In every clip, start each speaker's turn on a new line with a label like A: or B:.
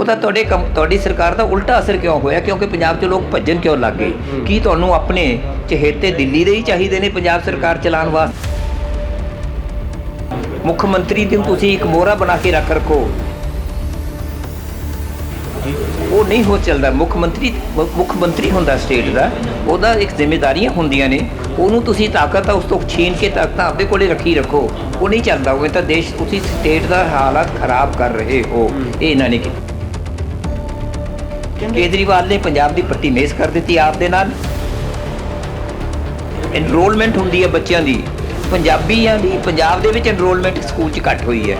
A: ਉਹਦਾ ਤੁਹਾਡੇ ਕੰਮ- ਤੁਹਾਡੀ ਸਰਕਾਰ ਦਾ ਉਲਟਾ ਅਸਰ ਕਿਉਂ ਹੋਇਆ? ਕਿਉਂਕਿ ਪੰਜਾਬ 'ਚ ਲੋਕ ਭੱਜਣ ਕਿਉਂ ਲੱਗ ਗਏ? ਕੀ ਤੁਹਾਨੂੰ ਆਪਣੇ ਚਹੇਤੇ ਦਿੱਲੀ ਦੇ ਹੀ ਚਾਹੀਦੇ ਨੇ ਪੰਜਾਬ ਸਰਕਾਰ ਚਲਾਉਣ ਵਾਸਤੇ? ਮੁੱਖ ਮੰਤਰੀ ਨੂੰ ਤੁਸੀਂ ਇੱਕ ਮੋਹਰਾ ਬਣਾ ਕੇ ਰੱਖ ਰੱਖੋ। ਉਹ ਨਹੀਂ ਹੋ ਚੱਲਦਾ। ਮੁੱਖ ਮੰਤਰੀ ਮੁੱਖ ਮੰਤਰੀ ਹੁੰਦਾ ਸਟੇਟ ਦਾ। ਉਹਦਾ ਇੱਕ ਜ਼ਿੰਮੇਵਾਰੀਆਂ ਹੁੰਦੀਆਂ ਨੇ। ਉਹਨੂੰ ਤੁਸੀਂ ਤਾਕਤ ਆ, ਉਸ ਤੋਂ ਛੀਨ ਕੇ ਤਾਕਤਾਂ ਆਪਦੇ ਕੋਲੇ ਰੱਖੀ ਰੱਖੋ। ਉਹ ਨਹੀਂ ਚੱਲਦਾ। ਹੋਵੇ ਤਾਂ ਦੇਸ਼, ਤੁਸੀਂ ਸਟੇਟ ਦਾ ਹਾਲਾਤ ਖਰਾਬ ਕਰ ਰਹੇ ਹੋ। ਇਹ ਇਹਨਾਂ ਨੇ ਕੀਤਾ। ਕੇਜਰੀਵਾਲ ਨੇ ਪੰਜਾਬ ਦੀ ਪੱਟੀ ਮੇਸ ਕਰ ਦਿੱਤੀ ਆਪ ਦੇ ਨਾਲ। ਐਨਰੋਲਮੈਂਟ ਹੁੰਦੀ ਹੈ ਬੱਚਿਆਂ ਦੀ। ਪੰਜਾਬੀਆਂ ਦੀ, ਪੰਜਾਬ ਦੇ ਵਿੱਚ ਐਨਰੋਲਮੈਂਟ ਸਕੂਲ 'ਚ ਘੱਟ ਹੋਈ ਹੈ।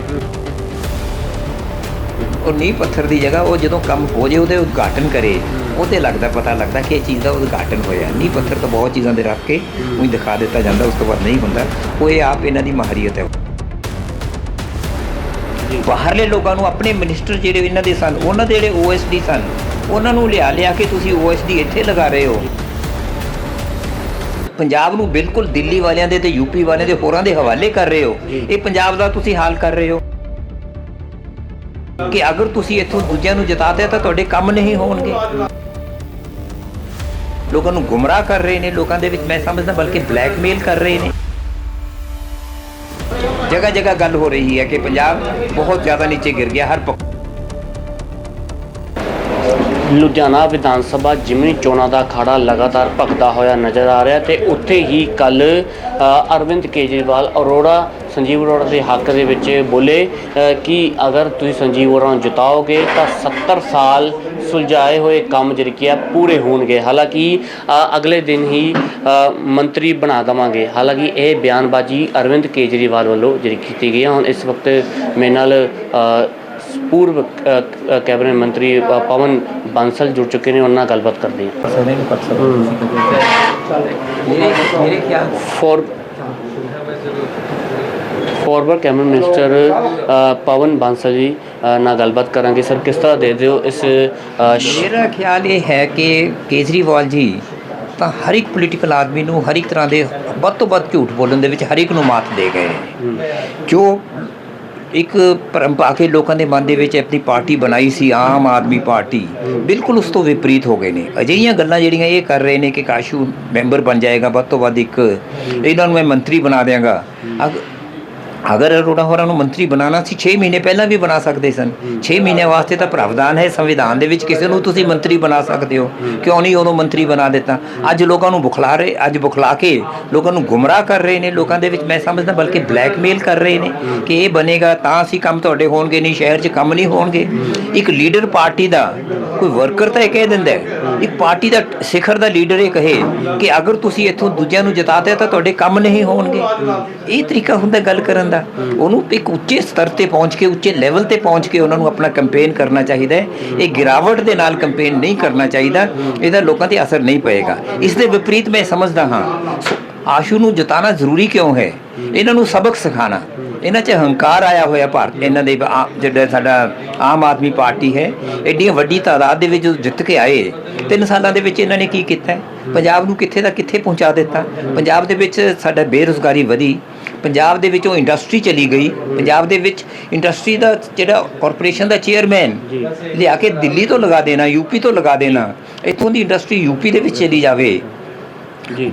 A: ਉਹ ਨੀਂਹ ਪੱਥਰ ਦੀ ਜਗ੍ਹਾ, ਉਹ ਜਦੋਂ ਕੰਮ ਹੋ ਜੇ, ਉਹਦੇ ਉਦਘਾਟਨ ਕਰੇ ਉਹਤੇ ਲੱਗਦਾ ਪਤਾ ਲੱਗਦਾ ਕਿ ਇਹ ਚੀਜ਼ ਦਾ ਉਦਘਾਟਨ ਹੋਇਆ। ਨੀਂਹ ਪੱਥਰ ਤਾਂ ਬਹੁਤ ਚੀਜ਼ਾਂ ਦੇ ਰੱਖ ਕੇ ਉਹੀ ਦਿਖਾ ਦਿੱਤਾ ਜਾਂਦਾ, ਉਸ ਤੋਂ ਬਾਅਦ ਨਹੀਂ ਹੁੰਦਾ। ਉਹ ਇਹ ਆਪ ਇਹਨਾਂ ਦੀ ਮਾਹਰੀਅਤ ਹੈ। ਬਾਹਰਲੇ ਲੋਕਾਂ ਨੂੰ ਆਪਣੇ ਮਿਨਿਸਟਰ ਜਿਹੜੇ ਇਹਨਾਂ ਦੇ ਸਨ, ਉਹਨਾਂ ਦੇ ਜਿਹੜੇ ਓਐਸਡੀ ਸਨ ਉਹਨਾਂ ਨੂੰ ਲਿਆ ਲਿਆ ਕੇ ਤੁਸੀਂ ਓਐਸਡੀ ਇੱਥੇ ਲਗਾ ਰਹੇ ਹੋ। ਪੰਜਾਬ ਨੂੰ ਬਿਲਕੁਲ ਦਿੱਲੀ ਵਾਲਿਆਂ ਦੇ ਤੇ ਯੂਪੀ ਵਾਲਿਆਂ ਦੇ ਹੋਰਾਂ ਦੇ ਹਵਾਲੇ ਕਰ ਰਹੇ ਹੋ। ਇਹ ਪੰਜਾਬ ਦਾ ਤੁਸੀਂ ਹਾਲ ਕਰ ਰਹੇ ਹੋ। ਕਿ ਅਗਰ ਤੁਸੀਂ ਇੱਥੋਂ ਦੂਜਿਆਂ ਨੂੰ ਜਿਤਾਤੇ ਤਾਂ ਤੁਹਾਡੇ ਕੰਮ ਨਹੀਂ ਹੋਣਗੇ। ਲੋਕਾਂ ਨੂੰ ਗੁੰਮਰਾਹ ਕਰ ਰਹੇ ਨੇ ਲੋਕਾਂ ਦੇ ਵਿੱਚ ਮੈਂ ਸਮਝਦਾ ਬਲਕਿ ਬਲੈਕਮੇਲ ਕਰ ਰਹੇ ਨੇ। ਜਗ੍ਹਾ ਜਗ੍ਹਾ ਗੱਲ ਹੋ ਰਹੀ ਹੈ ਕਿ ਪੰਜਾਬ ਬਹੁਤ ਜ਼ਿਆਦਾ ਨੀਚੇ ਗਿਰ ਗਿਆ ਹਰ ਪੱਖ
B: ਲੁਧਿਆਣਾ ਵਿਧਾਨ ਸਭਾ ਜਿਮਨੀ ਚੋਣਾਂ ਦਾ ਅਖਾੜਾ ਲਗਾਤਾਰ ਭਖਦਾ ਹੋਇਆ ਨਜ਼ਰ ਆ ਰਿਹਾ ਤੇ ਉੱਥੇ ਹੀ ਕੱਲ ਅਰਵਿੰਦ ਕੇਜਰੀਵਾਲ ਅਰੋੜਾ, ਸੰਜੀਵ ਅਰੋੜਾ ਦੇ ਹੱਕ ਦੇ ਵਿੱਚ ਬੋਲੇ ਕਿ ਅਗਰ ਤੁਸੀਂ ਸੰਜੀਵ ਅਰੋੜਾ ਨੂੰ ਜਿਤਾਓਗੇ ਤਾਂ 70 ਸਾਲ ਸੁਲਝਾਏ ਹੋਏ ਕੰਮ ਜਿਹੜੇ ਕਿ ਆ ਪੂਰੇ ਹੋਣਗੇ। ਹਾਲਾਂਕਿ ਅਗਲੇ ਦਿਨ ਹੀ ਮੰਤਰੀ ਬਣਾ ਦਵਾਂਗੇ। ਹਾਲਾਂਕਿ ਇਹ ਬਿਆਨਬਾਜ਼ੀ ਅਰਵਿੰਦ ਕੇਜਰੀਵਾਲ ਵੱਲੋਂ ਜਿਹੜੀ ਕੀਤੀ ਗਈ ਹੈ ਹੁਣ ਇਸ ਵਕਤ ਮੇਰੇ ਨਾਲ ਪੂਰਵ ਕੈਬਨਿਟ ਮੰਤਰੀ ਪਵਨ ਬਾਂਸਲ ਜੁੜ ਚੁੱਕੇ ਨੇ ਉਹਨਾਂ ਨਾਲ ਗੱਲਬਾਤ ਕਰਦੇ ਹਾਂ
A: ਸਕਦੇ ਨੂੰ ਕਰ ਮੇਰੇ ਮੇਰੇ ਖਿਆਲ
B: for forward cabinet minister Pawan Bansal ji ਨਾਲ ਗੱਲਬਾਤ ਕਰਾਂਗੇ ਸਰ ਕਿਸ ਤਰ੍ਹਾਂ ਦੇ ਦਿਓ ਇਸ
A: ਮੇਰਾ ਖਿਆਲ ਇਹ ਹੈ ਕਿ ਕੇਜਰੀਵਾਲ ਜੀ ਤਾਂ ਹਰ ਇੱਕ ਪੋਲੀਟੀਕਲ ਆਦਮੀ ਨੂੰ ਹਰ ਇੱਕ ਤਰ੍ਹਾਂ ਦੇ ਵੱਧ ਤੋਂ ਵੱਧ ਝੂਠ ਬੋਲਣ ਦੇ ਵਿੱਚ ਹਰ ਇੱਕ ਨੂੰ ਮਾਤ ਦੇ ਗਏ ਜੋ ਇੱਕ ਭਰਮ ਪਾ ਕੇ ਲੋਕਾਂ ਦੇ ਮਨ ਦੇ ਵਿੱਚ ਆਪਣੀ ਪਾਰਟੀ ਬਣਾਈ ਸੀ, ਆਮ ਆਦਮੀ ਪਾਰਟੀ। ਬਿਲਕੁਲ ਉਸ ਤੋਂ ਵਿਪਰੀਤ ਹੋ ਗਏ ਨੇ। ਅਜਿਹੀਆਂ ਗੱਲਾਂ ਜਿਹੜੀਆਂ ਇਹ ਕਰ ਰਹੇ ਨੇ ਕਿ ਕਾਸ਼ੂ ਮੈਂਬਰ ਬਣ ਜਾਏਗਾ, ਵੱਧ ਤੋਂ ਵੱਧ ਇੱਕ, ਇਹਨਾਂ ਨੂੰ ਮੈਂ ਮੰਤਰੀ ਬਣਾ ਦਿਆਂਗਾ। ਅਗ- ਅਗਰ ਅਰੋੜਾ ਹੋਰਾਂ ਨੂੰ ਮੰਤਰੀ ਬਣਾਉਣਾ ਸੀ 6 ਮਹੀਨੇ ਪਹਿਲਾਂ ਵੀ ਬਣਾ ਸਕਦੇ ਸਨ। 6 ਮਹੀਨੇ ਵਾਸਤੇ ਤਾਂ ਪ੍ਰਾਵਧਾਨ ਹੈ ਸੰਵਿਧਾਨ ਦੇ ਵਿੱਚ ਕਿਸੇ ਨੂੰ ਤੁਸੀਂ ਮੰਤਰੀ ਬਣਾ ਸਕਦੇ ਹੋ। ਕਿਉਂ ਨਹੀਂ ਉਦੋਂ ਮੰਤਰੀ ਬਣਾ ਦਿੱਤਾ? ਅੱਜ ਲੋਕਾਂ ਨੂੰ ਬੁਖਲਾ ਰਹੇ ਅੱਜ ਬੁਖਲਾ ਕੇ ਲੋਕਾਂ ਨੂੰ ਗੁੰਮਰਾਹ ਕਰ ਰਹੇ ਨੇ। ਲੋਕਾਂ ਦੇ ਵਿੱਚ ਮੈਂ ਸਮਝਦਾ ਬਲਕਿ ਬਲੈਕਮੇਲ ਕਰ ਰਹੇ ਨੇ ਕਿ ਇਹ ਬਣੇਗਾ ਤਾਂ ਅਸੀਂ ਕੰਮ ਤੁਹਾਡੇ ਹੋਣਗੇ ਨਹੀਂ ਸ਼ਹਿਰ 'ਚ ਕੰਮ ਨਹੀਂ ਹੋਣਗੇ। ਇੱਕ ਲੀਡਰ ਪਾਰਟੀ ਦਾ ਕੋਈ ਵਰਕਰ ਤਾਂ ਇਹ ਕਹਿ ਦਿੰਦਾ ਇੱਕ ਪਾਰਟੀ ਦਾ ਸਿਖਰ ਦਾ ਲੀਡਰ ਇਹ ਕਹੇ ਕਿ ਅਗਰ ਤੁਸੀਂ ਇੱਥੋਂ ਦੂਜਿਆਂ ਨੂੰ ਜਿਤਾਤੇ ਤਾਂ ਤੁਹਾਡੇ ਕੰਮ ਨਹੀਂ ਹੋਣਗੇ। ਇਹ ਤਰੀਕਾ ਹੁੰਦਾ ਗੱਲ ਕਰਨ ਦਾ ਉਹਨੂੰ ਇੱਕ ਉੱਚੇ ਸਤਰ ਤੇ ਪਹੁੰਚ ਕੇ, ਉੱਚੇ ਲੈਵਲ ਤੇ ਪਹੁੰਚ ਕੇ ਉਹਨਾਂ ਨੂੰ ਆਪਣਾ ਕੈਂਪੇਨ ਕਰਨਾ ਚਾਹੀਦਾ ਹੈ। ਇਹ ਗਿਰਾਵਟ ਦੇ ਨਾਲ ਕੈਂਪੇਨ ਨਹੀਂ ਕਰਨਾ ਚਾਹੀਦਾ। ਇਹਦਾ ਲੋਕਾਂ ਤੇ ਅਸਰ ਨਹੀਂ ਪਏਗਾ। ਇਸ ਦੇ ਵਿਪਰੀਤ ਮੈਂ ਸਮਝਦਾ ਹਾਂ। ਆਸ਼ੂ ਨੂੰ ਜਿਤਾਣਾ ਜ਼ਰੂਰੀ ਕਿਉਂ ਹੈ? ਇਹਨਾਂ ਨੂੰ ਸਬਕ ਸਿਖਾਣਾ ਇਹਨਾਂ 'ਚ ਹੰਕਾਰ ਆਇਆ ਹੋਇਆ ਭਾਰਤ ਇਹਨਾਂ ਦੇ ਜਿਹੜਾ ਸਾਡਾ ਆਮ ਆਦਮੀ ਪਾਰਟੀ ਹੈ ਐਡੀ ਵੱਡੀ ਤਾਦਾਦ ਦੇ ਵਿੱਚ ਜਿੱਤ ਕੇ ਆਏ। ਤਿੰਨ ਸਾਲਾਂ ਦੇ ਵਿੱਚ ਇਹਨਾਂ ਨੇ ਕੀ ਕੀਤਾ? ਪੰਜਾਬ ਨੂੰ ਕਿੱਥੇ ਦਾ ਕਿੱਥੇ ਪਹੁੰਚਾ ਦਿੱਤਾ? ਪੰਜਾਬ ਦੇ ਵਿੱਚ ਸਾਡਾ ਬੇਰੁਜ਼ਗਾਰੀ ਵਧੀ। ਪੰਜਾਬ ਦੇ ਵਿੱਚੋਂ ਇੰਡਸਟਰੀ ਚਲੀ ਗਈ। ਪੰਜਾਬ ਦੇ ਵਿੱਚ ਇੰਡਸਟਰੀ ਦਾ ਜਿਹੜਾ ਕਾਰਪੋਰੇਸ਼ਨ ਦਾ ਚੇਅਰਮੈਨ ਲਿਆ ਕੇ ਦਿੱਲੀ ਤੋਂ ਲਗਾ ਦੇਣਾ ਯੂਪੀ ਤੋਂ ਲਗਾ ਦੇਣਾ ਇੱਥੋਂ ਦੀ ਇੰਡਸਟਰੀ ਯੂਪੀ ਦੇ ਵਿੱਚ ਚਲੀ ਜਾਵੇ।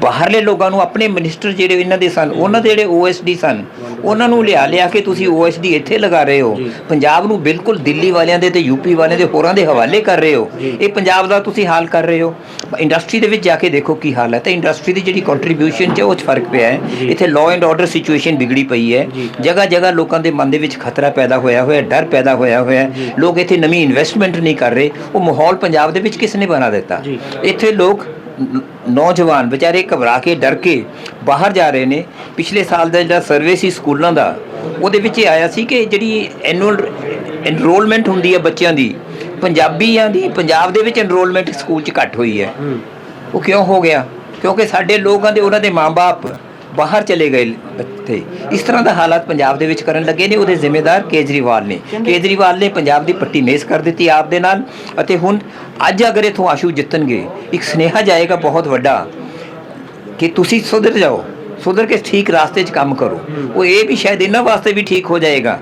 A: ਬਾਹਰਲੇ ਲੋਕਾਂ ਨੂੰ ਆਪਣੇ ਮਿਨਿਸਟਰ ਜਿਹੜੇ ਇਹਨਾਂ ਦੇ ਸਨ ਉਹਨਾਂ ਦੇ ਜਿਹੜੇ ਓਐਸਡੀ ਸਨ ਉਹਨਾਂ ਨੂੰ ਲਿਆ ਲਿਆ ਕੇ ਤੁਸੀਂ ਓਐਸਡੀ ਇੱਥੇ ਲਗਾ ਰਹੇ ਹੋ। ਪੰਜਾਬ ਨੂੰ ਬਿਲਕੁਲ ਦਿੱਲੀ ਵਾਲਿਆਂ ਦੇ ਤੇ ਯੂਪੀ ਵਾਲਿਆਂ ਦੇ ਹੋਰਾਂ ਦੇ ਹਵਾਲੇ ਕਰ ਰਹੇ ਹੋ। ਇਹ ਪੰਜਾਬ ਦਾ ਤੁਸੀਂ ਹਾਲ ਕਰ ਰਹੇ ਹੋ। ਇੰਡਸਟਰੀ ਦੇ ਵਿੱਚ ਜਾ ਕੇ ਦੇਖੋ ਕੀ ਹਾਲ ਹੈ। ਤੇ ਇੰਡਸਟਰੀ ਦੀ ਜਿਹੜੀ ਕੰਟਰੀਬਿਊਸ਼ਨ ਚ ਉਹ 'ਚ ਫ਼ਰਕ ਪਿਆ ਹੈ। ਇੱਥੇ ਲਾਅ ਐਂਡ ਆਰਡਰ ਸਿਚੁਏਸ਼ਨ ਵਿਗੜੀ ਪਈ ਹੈ। ਜਗ੍ਹਾ ਜਗ੍ਹਾ ਲੋਕਾਂ ਦੇ ਮਨ ਦੇ ਵਿੱਚ ਖਤਰਾ ਪੈਦਾ ਹੋਇਆ ਹੋਇਆ ਡਰ ਪੈਦਾ ਹੋਇਆ ਹੋਇਆ ਲੋਕ ਇੱਥੇ ਨਵੀਂ ਇਨਵੈਸਟਮੈਂਟ ਨਹੀਂ ਕਰ ਰਹੇ। ਉਹ ਮਾਹੌਲ ਪੰਜਾਬ ਦੇ ਵਿੱਚ ਕਿਸ ਨੇ ਬਣਾ ਦਿੱਤਾ? ਇੱਥੇ ਲੋਕ ਨੌਜਵਾਨ ਵਿਚਾਰੇ ਘਬਰਾ ਕੇ ਡਰ ਕੇ ਬਾਹਰ ਜਾ ਰਹੇ ਨੇ। ਪਿਛਲੇ ਸਾਲ ਦਾ ਜਿਹੜਾ ਸਰਵੇ ਸੀ ਸਕੂਲਾਂ ਦਾ ਉਹਦੇ ਵਿੱਚ ਇਹ ਆਇਆ ਸੀ ਕਿ ਜਿਹੜੀ ਐਨੂਅਲ ਐਨਰੋਲਮੈਂਟ ਹੁੰਦੀ ਹੈ ਬੱਚਿਆਂ ਦੀ ਪੰਜਾਬੀਆਂ ਦੀ ਪੰਜਾਬ ਦੇ ਵਿੱਚ ਐਨਰੋਲਮੈਂਟ ਸਕੂਲ 'ਚ ਘੱਟ ਹੋਈ ਹੈ। ਉਹ ਕਿਉਂ ਹੋ ਗਿਆ? ਕਿਉਂਕਿ ਸਾਡੇ ਲੋਕਾਂ ਦੇ ਉਹਨਾਂ ਦੇ ਮਾਪੇ ਬਾਹਰ ਚਲੇ ਗਏ ਇੱਥੇ। ਇਸ ਤਰ੍ਹਾਂ ਦਾ ਹਾਲਾਤ ਪੰਜਾਬ ਦੇ ਵਿੱਚ ਕਰਨ ਲੱਗੇ ਨੇ। ਉਹਦੇ ਜ਼ਿੰਮੇਦਾਰ ਕੇਜਰੀਵਾਲ ਨੇ। ਕੇਜਰੀਵਾਲ ਨੇ ਪੰਜਾਬ ਦੀ ਪੱਟੀ ਮੇਸ ਕਰ ਦਿੱਤੀ ਆਪ ਦੇ ਨਾਲ ਅਤੇ ਹੁਣ ਅੱਜ ਅਗਰ ਇਥੋਂ ਆਸ਼ੂ ਜਿੱਤਣਗੇ, ਇੱਕ ਸਨੇਹਾ ਜਾਏਗਾ ਬਹੁਤ ਵੱਡਾ ਕਿ ਤੁਸੀਂ ਸੁਧਰ ਜਾਓ, ਸੁਧਰ ਕੇ ਠੀਕ ਰਾਸਤੇ 'ਚ ਕੰਮ ਕਰੋ। ਉਹ ਇਹ ਵੀ ਸ਼ਾਇਦ ਇਹਨਾਂ ਵਾਸਤੇ ਵੀ ਠੀਕ ਹੋ ਜਾਏਗਾ।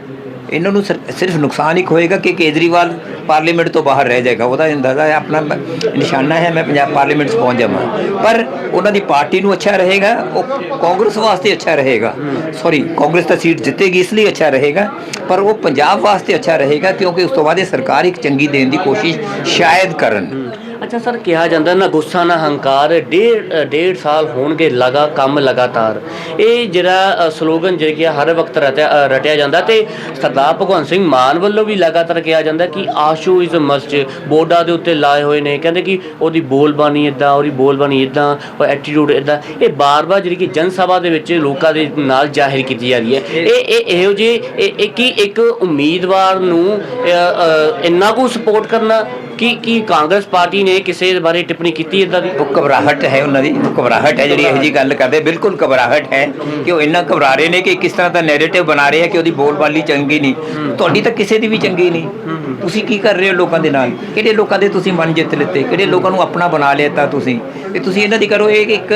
A: ਇਹਨਾਂ ਨੂੰ ਸਿਰ- ਸਿਰਫ ਨੁਕਸਾਨ ਇੱਕ ਹੋਏਗਾ ਕਿ ਕੇਜਰੀਵਾਲ ਪਾਰਲੀਮੈਂਟ ਤੋਂ ਬਾਹਰ ਰਹਿ ਜਾਏਗਾ। ਉਹਦਾ ਅੰਦਾਜ਼ਾ ਹੈ, ਆਪਣਾ ਨਿਸ਼ਾਨਾ ਹੈ, ਮੈਂ ਪੰਜਾਬ ਪਾਰਲੀਮੈਂਟ 'ਚ ਪਹੁੰਚ ਜਾਵਾਂ। ਪਰ ਉਹਨਾਂ ਦੀ ਪਾਰਟੀ ਨੂੰ ਅੱਛਾ ਰਹੇਗਾ, ਉਹ ਕਾਂਗਰਸ ਵਾਸਤੇ ਅੱਛਾ ਰਹੇਗਾ। ਸੌਰੀ ਕਾਂਗਰਸ ਤਾਂ ਸੀਟ ਜਿੱਤੇਗੀ, ਇਸ ਲਈ ਅੱਛਾ ਰਹੇਗਾ। ਪਰ ਉਹ ਪੰਜਾਬ ਵਾਸਤੇ ਅੱਛਾ ਰਹੇਗਾ, ਕਿਉਂਕਿ ਉਸ ਤੋਂ ਬਾਅਦ ਇਹ ਸਰਕਾਰ ਇੱਕ ਚੰਗੀ ਦੇਣ ਦੀ ਕੋਸ਼ਿਸ਼ ਸ਼ਾਇਦ ਕਰਨ।
B: ਅੱਛਾ ਸਰ, ਕਿਹਾ ਜਾਂਦਾ ਨਾ ਗੁੱਸਾ, ਨਾ ਹੰਕਾਰ, ਡੇਢ ਡੇਢ ਸਾਲ ਹੋਣਗੇ ਲਗਾ ਕੰਮ ਲਗਾਤਾਰ। ਇਹ ਜਿਹੜਾ ਸਲੋਗਨ ਜਿਹੜਾ ਕਿ ਹਰ ਵਕਤ ਰਟਿਆ ਰਟਿਆ ਜਾਂਦਾ ਤੇ ਸਰਦਾਰ ਭਗਵੰਤ ਸਿੰਘ ਮਾਨ ਵੱਲੋਂ ਵੀ ਲਗਾਤਾਰ ਕਿਹਾ ਜਾਂਦਾ ਕਿ ਆਸ਼ੂ ਇਜ਼ ਮਸਟ ਬੋਰਡਾਂ ਦੇ ਉੱਤੇ ਲਾਏ ਹੋਏ ਨੇ। ਕਹਿੰਦੇ ਕਿ ਉਹਦੀ ਬੋਲਬਾਣੀ ਇਦਾਂ ਉਹਦੀ ਬੋਲਬਾਣੀ ਇਦਾਂ ਉਹ ਐਟੀਟਿਊਡ ਇਦਾਂ ਇਹ ਬਾਰ-ਬਾਰ ਜਿਹੜੀ ਕਿ ਜਨ ਸਭਾ ਦੇ ਵਿੱਚ ਲੋਕਾਂ ਦੇ ਨਾਲ ਜ਼ਾਹਿਰ ਕੀਤੀ ਜਾ ਰਹੀ ਹੈ। ਇਹ ਇਹ ਇਹੋ ਜਿਹੇ ਕਿ ਇੱਕ ਉਮੀਦਵਾਰ ਨੂੰ ਇੰਨਾ ਕੁ ਸਪੋਰਟ ਕਰਨਾ ਕੀ ਕੀ ਕਾਂਗਰਸ ਪਾਰਟੀ ਨੇ ਕਿਸੇ ਬਾਰੇ ਟਿੱਪਣੀ ਕੀਤੀ ਇਦਾਂ ਦੀ?
A: ਉਹ ਘਬਰਾਹਟ ਹੈ ਉਹਨਾਂ ਦੀ, ਘਬਰਾਹਟ ਹੈ ਜਿਹੜੀ ਇਹੋ ਜੀ ਗੱਲ ਕਰਦੇ, ਬਿਲਕੁਲ ਘਬਰਾਹਟ ਹੈ ਕਿ ਉਹ ਇੰਨਾ ਘਬਰਾ ਰਹੇ ਨੇ ਕਿ ਕਿਸ ਤਰ੍ਹਾਂ ਦਾ ਨੈਰੇਟਿਵ ਬਣਾ ਰਹੇ ਆ ਕਿ ਉਹਦੀ ਬੋਲਬਾਲੀ ਚੰਗੀ ਨਹੀਂ। ਤੁਹਾਡੀ ਤਾਂ ਕਿਸੇ ਦੀ ਵੀ ਚੰਗੀ ਨਹੀਂ। ਤੁਸੀਂ ਕੀ ਕਰ ਰਹੇ ਹੋ ਲੋਕਾਂ ਦੇ ਨਾਲ? ਕਿਹੜੇ ਲੋਕਾਂ ਦੇ ਤੁਸੀਂ ਮਨ ਜਿੱਤ ਲਿੱਤੇ? ਕਿਹੜੇ ਲੋਕਾਂ ਨੂੰ ਆਪਣਾ ਬਣਾ ਲਿਆ ਤੁਸੀਂ? ਤੇ ਤੁਸੀਂ ਇਹਨਾਂ ਦੀ ਕਰੋ, ਇਹ ਇੱਕ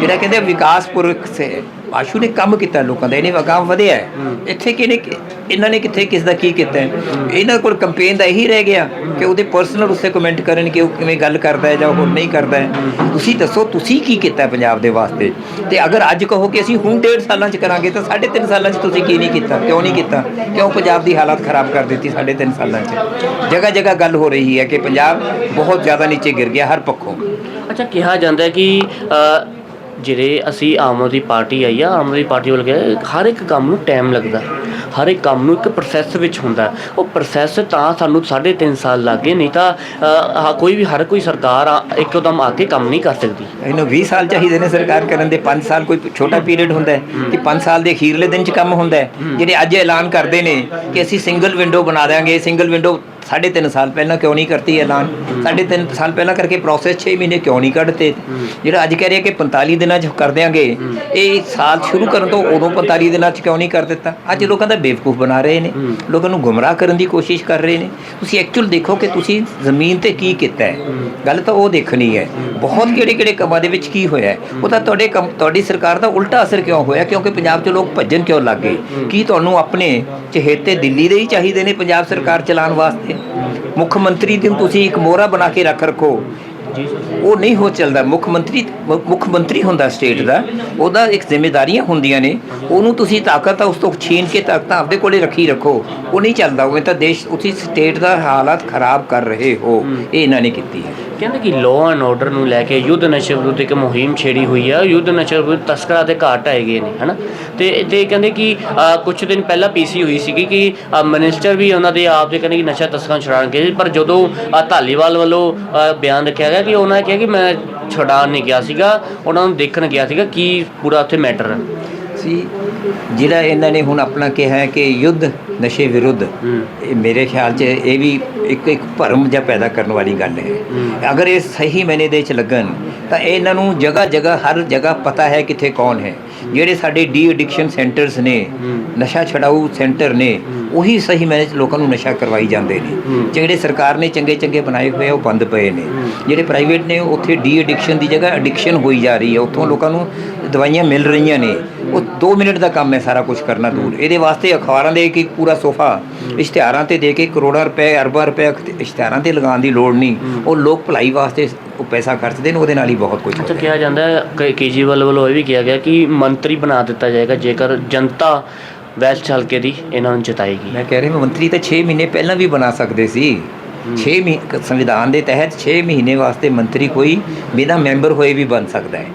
A: ਜਿਹੜਾ ਕਹਿੰਦੇ ਵਿਕਾਸ ਪੁਰਖ ਸੇ ਆਸ਼ੂ ਨੇ ਕੰਮ ਕੀਤਾ ਲੋਕਾਂ ਦਾ ਇਹਨੇ ਕੰਮ ਵਧਿਆ ਹੈ। ਇੱਥੇ ਕਿਹਨੇ ਇਹਨਾਂ ਨੇ ਕਿੱਥੇ ਕਿਸ ਦਾ ਕੀ ਕੀਤਾ ਹੈ? ਇਹਨਾਂ ਕੋਲ ਕੰਪੇਨ ਦਾ ਇਹੀ ਰਹਿ ਗਿਆ ਕਿ ਉਹਦੇ ਪਰਸਨਲ ਉਸੇ ਕਮੈਂਟ ਕਰਨ ਕਿ ਉਹ ਕਿਵੇਂ ਗੱਲ ਕਰਦਾ ਹੈ ਜਾਂ ਹੋਰ ਨਹੀਂ ਕਰਦਾ ਹੈ। ਤੁਸੀਂ ਦੱਸੋ ਤੁਸੀਂ ਕੀ ਕੀਤਾ ਹੈ ਪੰਜਾਬ ਦੇ ਵਾਸਤੇ? ਤੇ ਅਗਰ ਅੱਜ ਕਹੋ ਕਿ ਅਸੀਂ ਹੁਣ ਡੇਢ ਸਾਲਾਂ 'ਚ ਕਰਾਂਗੇ ਤਾਂ ਸਾਢੇ ਤਿੰਨ ਸਾਲਾਂ 'ਚ ਤੁਸੀਂ ਕੀ ਨਹੀਂ ਕੀਤਾ? ਕਿਉਂ ਨਹੀਂ ਕੀਤਾ? ਕਿਉਂ ਪੰਜਾਬ ਦੀ ਹਾਲਤ ਖਰਾਬ ਕਰ ਦਿੱਤੀ ਸਾਢੇ ਤਿੰਨ ਸਾਲਾਂ 'ਚ? ਜਗ੍ਹਾ ਜਗ੍ਹਾ ਗੱਲ ਹੋ ਰਹੀ ਹੈ ਕਿ ਪੰਜਾਬ ਬਹੁਤ ਜ਼ਿਆਦਾ ਨੀਚੇ ਗਿਰ ਗਿਆ ਹਰ ਪੱਖੋਂ।
B: ਅੱਛਾ ਕਿਹਾ ਜਾਂਦਾ ਹੈ ਕਿ ਅ, ਜਿਹੜੇ ਅਸੀਂ ਆਮ ਆਦਮੀ ਪਾਰਟੀ ਆਈ ਆ, ਆਮ ਆਦਮੀ ਪਾਰਟੀ ਵੱਲ ਗਏ, ਹਰ ਇੱਕ ਕੰਮ ਨੂੰ ਟਾਈਮ ਲੱਗਦਾ। ਹਰ ਇੱਕ ਕੰਮ ਨੂੰ ਇੱਕ ਪ੍ਰੋਸੈਸ ਵਿੱਚ ਹੁੰਦਾ ਉਹ ਪ੍ਰੋਸੈਸ ਤਾਂ ਸਾਨੂੰ 3.5 ਸਾਲ ਲੱਗੇ ਨਹੀਂ ਤਾਂ ਕੋਈ ਵੀ ਹਰ ਕੋਈ ਸਰਕਾਰ ਇੱਕਦਮ ਆ ਕੇ ਕੰਮ ਨਹੀਂ ਕਰ ਸਕਦੀ।
A: ਇਹਨੂੰ 20 ਸਾਲ ਚਾਹੀਦੇ ਨੇ ਸਰਕਾਰ ਕਰਨ ਦੇ 5 ਸਾਲ ਕੋਈ ਛੋਟਾ ਪੀਰੀਅਡ ਹੁੰਦਾ ਕਿ 5 ਸਾਲ ਦੇ ਅਖੀਰਲੇ ਦਿਨ 'ਚ ਕੰਮ ਹੁੰਦਾ ਜਿਹੜੇ ਅੱਜ ਐਲਾਨ ਕਰਦੇ ਨੇ ਕਿ ਅਸੀਂ ਸਿੰਗਲ ਵਿੰਡੋ ਬਣਾ ਦਿਆਂਗੇ ਸਿੰਗਲ ਵਿੰਡੋ ਸਾਢੇ ਤਿੰਨ ਸਾਲ ਪਹਿਲਾਂ ਕਿਉਂ ਨਹੀਂ ਕਰਤੀ ਐਲਾਨ? ਸਾਢੇ ਤਿੰਨ ਸਾਲ ਪਹਿਲਾਂ ਕਰਕੇ ਪ੍ਰੋਸੈਸ 6 ਮਹੀਨੇ ਕਿਉਂ ਨਹੀਂ ਕੱਢਤੇ? ਜਿਹੜਾ ਅੱਜ ਕਹਿ ਰਹੇ ਕਿ 45 ਦਿਨਾਂ 'ਚ ਕਰ ਦਿਆਂਗੇ ਇਹ ਸਾਲ ਸ਼ੁਰੂ ਕਰਨ ਤੋਂ ਉਦੋਂ 45 ਦਿਨਾਂ 'ਚ ਕਿਉਂ ਨਹੀਂ ਕਰ ਦਿੱਤਾ? ਅੱਜ ਲੋਕਾਂ ਦਾ ਬੇਵਕੂਫ ਬਣਾ ਰਹੇ ਨੇ। ਲੋਕਾਂ ਨੂੰ ਗੁੰਮਰਾਹ ਕਰਨ ਦੀ ਕੋਸ਼ਿਸ਼ ਕਰ ਰਹੇ ਨੇ। ਤੁਸੀਂ ਐਕਚੁਅਲ ਦੇਖੋ ਕਿ ਤੁਸੀਂ ਜ਼ਮੀਨ ਤੇ ਕੀ ਕੀਤਾ ਹੈ। ਗੱਲ ਤਾਂ ਉਹ ਦੇਖਣੀ ਹੈ। ਬਹੁਤ ਕਿਹੜੇ ਕਿਹੜੇ ਕੰਮਾਂ ਦੇ ਵਿੱਚ ਕੀ ਹੋਇਆ ਹੈ। ਉਹ ਤਾਂ ਤੁਹਾਡੇ ਕੰਮ ਤੁਹਾਡੀ ਸਰਕਾਰ ਦਾ ਉਲਟਾ ਅਸਰ ਕਿਉਂ ਹੋਇਆ? ਕਿਉਂਕਿ ਪੰਜਾਬ 'ਚ ਲੋਕ ਭੱਜਣ ਕਿਉਂ ਲੱਗ ਗਏ? ਕੀ ਤੁਹਾਨੂੰ ਆਪਣੇ ਚਹੇਤੇ ਦਿੱਲੀ ਦੇ ਹੀ ਚਾਹੀਦੇ ਨੇ ਪੰਜਾਬ ਸਰਕਾਰ ਚਲਾਉਣ ਵਾਸਤੇ? ਮੁੱਖ ਮੰਤਰੀ ਨੂੰ ਤੁਸੀਂ ਇੱਕ ਮੋਹਰਾ ਬਣਾ ਕੇ ਰੱਖ ਰੱਖੋ। ਉਹ ਨਹੀਂ ਹੋ ਚੱਲਦਾ। ਮੁੱਖ ਮੰਤਰੀ ਮੁੱਖ ਮੰਤਰੀ ਹੁੰਦਾ ਸਟੇਟ ਦਾ। ਉਹਦਾ ਇੱਕ ਜ਼ਿੰਮੇਵਾਰੀਆਂ ਹੁੰਦੀਆਂ ਨੇ। ਉਹਨੂੰ ਤੁਸੀਂ ਤਾਕਤ ਆ ਉਸ ਤੋਂ ਛੀਨ ਕੇ ਤਾਕਤ ਆਪਦੇ ਕੋਲੇ ਰੱਖੀ ਰੱਖੋ। ਉਹ ਨਹੀਂ ਚੱਲਦਾ। ਉਹ ਤਾਂ ਦੇਸ਼ ਤੁਸੀਂ ਸਟੇਟ ਦਾ ਹਾਲਾਤ ਖਰਾਬ ਕਰ ਰਹੇ ਹੋ। ਇਹ ਇਹਨਾਂ ਨੇ ਕੀਤੀ ਹੈ।
B: ਕਹਿੰਦੇ ਕਿ ਲਾਅ ਐਂਡ ਆਰਡਰ ਨੂੰ ਲੈ ਕੇ ਯੁੱਧ ਨਸ਼ੇ ਵਿਰੁੱਧ ਇੱਕ ਮੁਹਿੰਮ ਛੇੜੀ ਹੋਈ ਆ ਯੁੱਧ ਨਸ਼ੇ ਵਿਰੁੱਧ ਤਸਕਰਾਂ ਦੇ ਘਾਟ ਆਏ ਗਏ ਨੇ ਹਨਾ? ਤੇ ਤੇ ਕਹਿੰਦੇ ਕਿ ਅ, ਕੁਝ ਦਿਨ ਪਹਿਲਾਂ ਪੀਸੀ ਹੋਈ ਸੀਗੀ ਕਿ ਅ, ਮਿਨਿਸਟਰ ਵੀ ਉਹਨਾਂ ਦੇ ਆਪ ਦੇ ਕਹਿੰਦੇ ਕਿ ਨਸ਼ਾ ਤਸਕਰਾਂ ਛੁਡਾਉਣਗੇ ਪਰ ਜਦੋਂ ਧਾਲੀਵਾਲ ਵੱਲੋਂ ਬਿਆਨ ਰੱਖਿਆ ਗਿਆ ਕਿ ਉਹਨਾਂ ਨੇ ਕਿਹਾ ਕਿ ਮੈਂ ਛੁਡਾਉਣ ਨਹੀਂ ਗਿਆ ਸੀਗਾ ਉਹਨਾਂ ਨੂੰ ਦੇਖਣ ਗਿਆ ਸੀਗਾ ਕੀ ਪੂਰਾ ਉੱਥੇ ਮੈਟਰ ਹੈ
A: ਸੀ ਜਿਹੜਾ ਇਹਨਾਂ ਨੇ ਹੁਣ ਆਪਣਾ ਕਿਹਾ ਹੈ ਕਿ ਯੁੱਧ ਨਸ਼ੇ ਵਿਰੁੱਧ। ਇਹ ਮੇਰੇ ਖਿਆਲ 'ਚ ਇਹ ਵੀ ਇੱਕ ਇੱਕ ਭਰਮ ਜਿਹਾ ਪੈਦਾ ਕਰਨ ਵਾਲੀ ਗੱਲ ਹੈ। ਅਗਰ ਇਹ ਸਹੀ ਮੈਨੇ ਦੇ ਚ ਲੱਗਣ ਤਾਂ ਇਹਨਾਂ ਨੂੰ ਜਗ੍ਹਾ ਜਗ੍ਹਾ ਹਰ ਜਗ੍ਹਾ ਪਤਾ ਹੈ ਕਿੱਥੇ ਕੌਣ ਹੈ। ਜਿਹੜੇ ਸਾਡੇ ਡੀ ਐਡਿਕਸ਼ਨ ਸੈਂਟਰਸ ਨੇ ਨਸ਼ਾ ਛਡਾਊ ਸੈਂਟਰ ਨੇ ਉਹੀ ਸਹੀ ਮੈਨੇ ਚ ਲੋਕਾਂ ਨੂੰ ਨਸ਼ਾ ਕਰਵਾਈ ਜਾਂਦੇ ਨੇ। ਜਿਹੜੇ ਸਰਕਾਰ ਨੇ ਚੰਗੇ ਚੰਗੇ ਬਣਾਏ ਹੋਏ ਆ ਉਹ ਬੰਦ ਪਏ ਨੇ। ਜਿਹੜੇ ਪ੍ਰਾਈਵੇਟ ਨੇ ਉੱਥੇ ਡੀ ਐਡਿਕਸ਼ਨ ਦੀ ਜਗ੍ਹਾ ਐਡਿਕਸ਼ਨ ਹੋਈ ਜਾ ਰਹੀ ਹੈ। ਉੱਥੋਂ ਲੋਕਾਂ ਨੂੰ ਦਵਾਈਆਂ ਮਿਲ ਰਹੀਆਂ ਨੇ। ਉਹ 2 ਮਿੰਟ ਦਾ ਕੰਮ ਹੈ ਸਾਰਾ ਕੁਝ ਕਰਨਾ ਦੂਰ। ਇਹਦੇ ਵਾਸਤੇ ਅਖਬਾਰਾਂ ਦੇ ਇੱਕ ਪੂਰਾ ਸੋਫਾ ਇਸ਼ਤਿਹਾਰਾਂ ਤੇ ਦੇ ਕੇ ਕਰੋੜਾਂ ਰੁਪਏ ਅਰਬਾਂ ਰੁਪਏ ਇਸ਼ਤਿਹਾਰਾਂ ਤੇ ਲਗਾਉਣ ਦੀ ਲੋੜ ਨਹੀਂ। ਉਹ ਲੋਕ ਭਲਾਈ ਵਾਸਤੇ ਉਹ ਪੈਸਾ ਖਰਚਦੇ ਨੇ ਉਹਦੇ ਨਾਲ ਹੀ ਬਹੁਤ ਕੁਝ
B: ਅੱਛਾ ਕਿਹਾ ਜਾਂਦਾ। ਹੈ ਕਿ ਕੇਜੀਵਾਲ ਵੱਲੋਂ ਇਹ ਵੀ ਕਿਹਾ ਗਿਆ ਕਿ ਮੰਤਰੀ ਬਣਾ ਦਿੱਤਾ ਜਾਏਗਾ। ਜੇਕਰ ਜਨਤਾ ਵੈਸਟ ਹਲਕੇ ਦੀ ਇਹਨਾਂ ਨੂੰ ਜਿਤਾਏਗੀ।
A: ਮੈਂ ਕਹਿ ਰਿਹਾ ਮੰਤਰੀ ਤਾਂ 6 ਮਹੀਨੇ ਪਹਿਲਾਂ ਵੀ ਬਣਾ ਸਕਦੇ ਸੀ। 6 ਮਹੀਨੇ ਸੰਵਿਧਾਨ ਦੇ ਤਹਿਤ 6 ਮਹੀਨੇ ਵਾਸਤੇ ਮੰਤਰੀ ਕੋਈ ਬਿਨਾਂ ਮੈਂਬਰ ਹੋਏ ਵੀ ਬਣ ਸਕਦਾ ਹੈ।